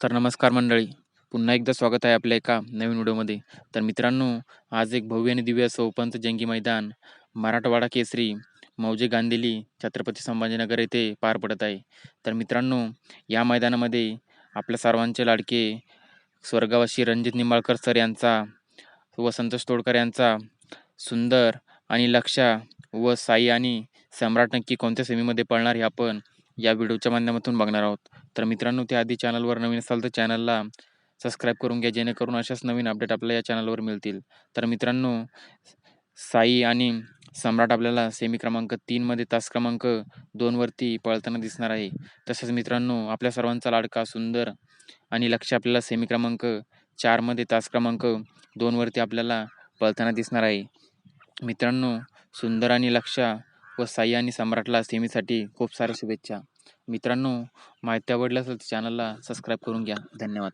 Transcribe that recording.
तर नमस्कार मंडळी. पुन्हा एकदा स्वागत आहे आपल्या एका नवीन व्हिडिओमध्ये. तर मित्रांनो आज एक भव्य आणि दिव्य असं ओपनचं जंगी मैदान मराठवाडा केसरी मौजे गांधीली छत्रपती संभाजीनगर येथे पार पडत आहे. तर मित्रांनो या मैदानामध्ये आपल्या सर्वांचे लाडके स्वर्गवासी रणजित निंबाळकर सर यांचा व संतोष तोडकर यांचा सुंदर आणि लक्षा व साई आणि सम्राट नक्की कोणत्या सेमीमध्ये पळणार हे आपण या व्हिडिओच्या माध्यमातून बघणार आहोत. तर मित्रांनो त्याआधी चॅनलवर नवीन असाल तर चॅनलला सबस्क्राईब करून घ्या जेणेकरून अशाच नवीन अपडेट आपल्याला या चॅनलवर मिळतील. तर मित्रांनो साई आणि सम्राट आपल्याला सेमी क्रमांक तीनमध्ये तास क्रमांक दोनवरती पळताना दिसणार आहे. तसंच मित्रांनो आपल्या सर्वांचा लाडका सुंदर आणि लक्ष आपल्याला सेमी क्रमांक चारमध्ये तास क्रमांक दोनवरती आपल्याला पळताना दिसणार आहे. मित्रांनो सुंदर आणि लक्ष व साई आणि सम्राटला सेमीसाठी खूप साऱ्या शुभेच्छा. मित्रांनो माहिती आवडल्यास असेल तर चॅनलला सबस्क्राईब करून घ्या. धन्यवाद.